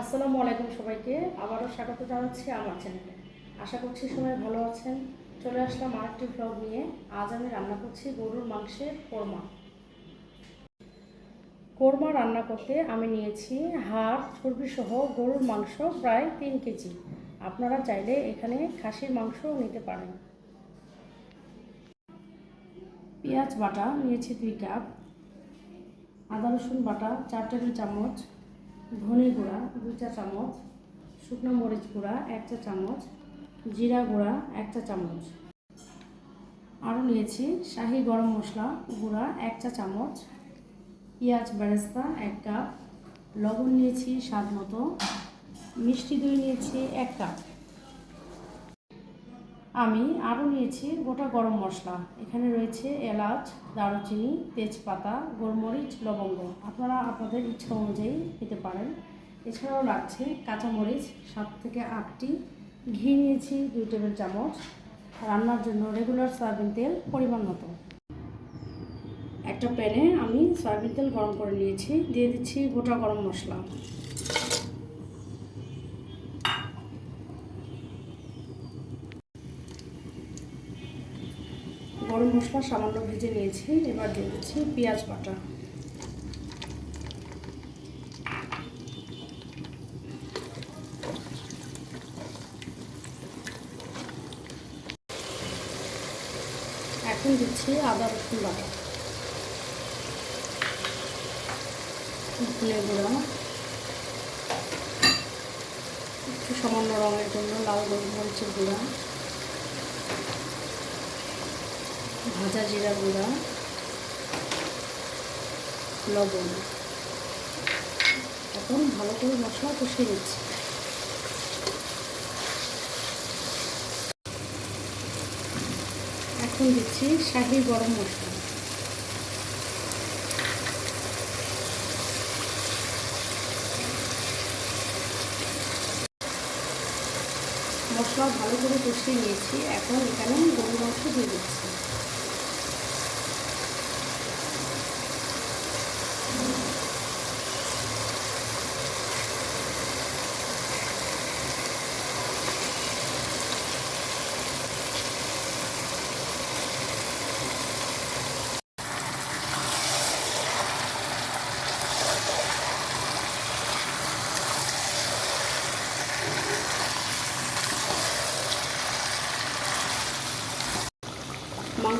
আসসালামু আলাইকুম সবাইকে। আবারও স্বাগত জানাচ্ছি আমার চ্যানেলে। আশা করছি সবাই ভালো আছেন। চলে আসলাম আরেকটি ব্লগ নিয়ে। আজ আমি রান্না করছি গরুর মাংসের কোরমা। কোরমা রান্না করতে আমি নিয়েছি হাড় চর্বি সহ গরুর মাংস প্রায় তিন কেজি। আপনারা চাইলে এখানে খাসির মাংসও নিতে পারেন। পেঁয়াজ বাটা নিয়েছি দুই কাপ। আদা রসুন বাটা, চার টেবিল চামচ। ধনে গুঁড়া দু চা চামচ, শুকনো মরিচ গুঁড়া এক চা চামচ, জিরা গুঁড়া এক চা চামচ। আরও নিয়েছি শাহি গরম মশলা গুঁড়া এক চা চামচ, পেঁয়াজ বেরেস্তা এক কাপ, লবণ নিয়েছি স্বাদ মতো, মিষ্টি দই নিয়েছি এক কাপ। আমি আরও নিয়েছি গোটা গরম মশলা। এখানে রয়েছে এলাচ, দারুচিনি, তেজপাতা, গোলমরিচ, লবঙ্গ। আপনারা আপনাদের ইচ্ছা অনুযায়ী নিতে পারেন। এছাড়াও লাগছে কাঁচামরিচ, সাত থেকে আটটি। ঘি নিয়েছি দুই টেবিল চামচ। রান্নার জন্য রেগুলার সয়াবিন তেল পরিমাণ মতো। একটা প্যানে আমি সয়াবিন তেল গরম করে নিয়েছি। দিয়ে দিচ্ছি গোটা গরম মশলা। গরম মশলা সামান্য ভেজে নিয়েছি, এবার দিয়ে দিচ্ছি পেঁয়াজ বাটা। এখন দিচ্ছি আদা রসুন বাটা। ধনে গুঁড়া। একটু সামান্য রঙের জন্য লাল গোলমরিচের গুঁড়া। ভাজা জিরা গুঁড়া, লবণ। এখন ভালো করে মশলা কষিয়ে নিচ্ছি। এখন দিচ্ছি শাহি গরম মশলা। মশলা ভালো করে কষিয়ে নিয়েছি। এখন এখানে গরু মাংস দিয়ে দিচ্ছি।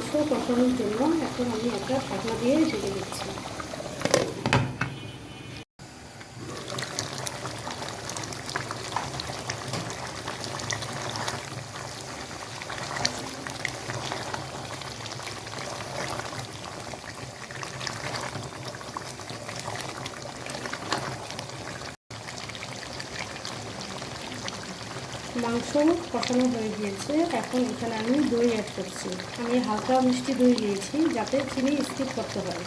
মাংস কষানোর জন্য এখন আমি একটা ঢাকনা দিয়ে ঢেকে দিচ্ছি। মাংস কষানো হয়ে গিয়েছে। এখন এখানে আমি দই অ্যাড করছি। আমি হালকা মিষ্টি দই দিয়েছি যাতে চিনি স্কিপ করতে পারে।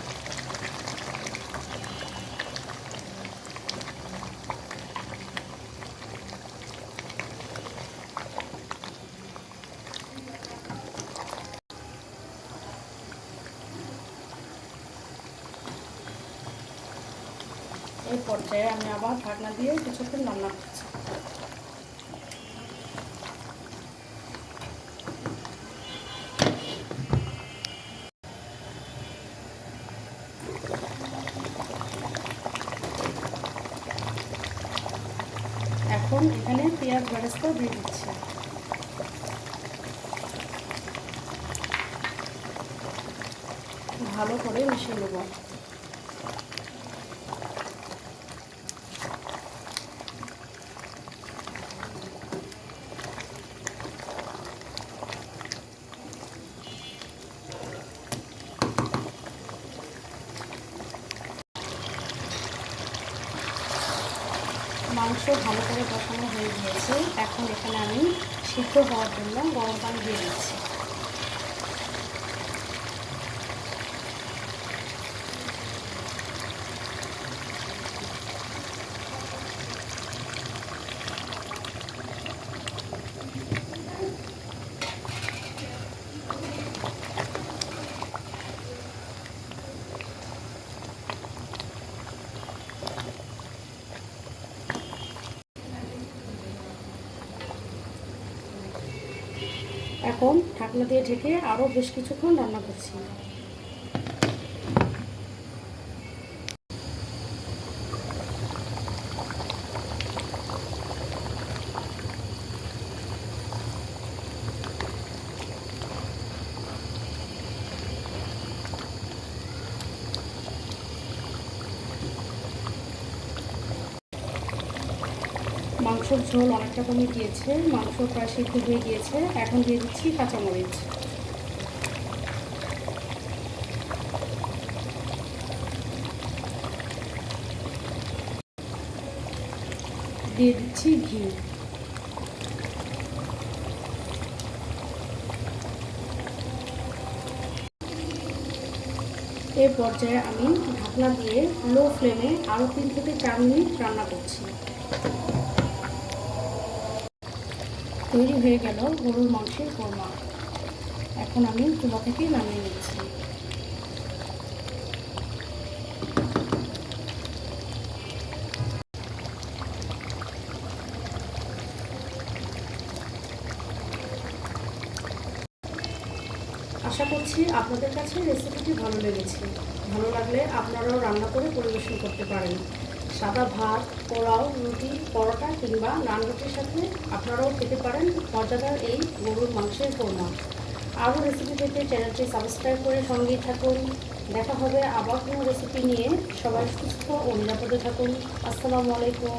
এই পর্যায়ে আমি আবার ঢাকনা দিয়ে কিছুক্ষণ রান্না এখন এখানে পেঁয়াজ বেরেস্তা দিয়ে দিচ্ছি। ভালো করে মিশিয়ে নেব। মাংস ভালো করে বসানো হয়ে গিয়েছে। এখন এখানে আমি সিদ্ধ হওয়ার জন্য গরম পানি দিয়ে দিচ্ছি। এখন ঢাকনা দিয়ে ঢেকে আরও বেশ কিছুক্ষণ রান্না করছি। মাংসর ঝোল অনেকটা কমে গিয়েছে মাংস প্রায় সিদ্ধ হয়ে গিয়েছে। এখন দিয়ে দিচ্ছি কাঁচামরিচ। দিয়ে দিচ্ছি ঘি। এই পর্যায়ে আমি ঢাকনা দিয়ে লো ফ্লেমে আরও তিন থেকে চার মিনিট রান্না করছি। তৈরি হয়ে গেল গরুর মাংসের কোরমা। এখন আমি চুলা থেকে নামিয়ে নিচ্ছি। আশা করছি আপনাদের কাছে রেসিপিটি ভালো লেগেছে। ভালো লাগলে আপনারাও রান্না করে পরিবেশন করতে পারেন। সাদা ভাত পোলাও রুটি, পরোটা কিংবা নান রুটির সাথে আপনারাও খেতে পারেন। মজাদার এই গরুর মাংসের কোরমা। আরও রেসিপি পেতে চ্যানেলটি সাবস্ক্রাইব করে সঙ্গেই থাকুন। দেখা হবে আবার কোনো রেসিপি নিয়ে। সবাই সুস্থ ও নিরাপদে থাকুন। আসসালামু আলাইকুম।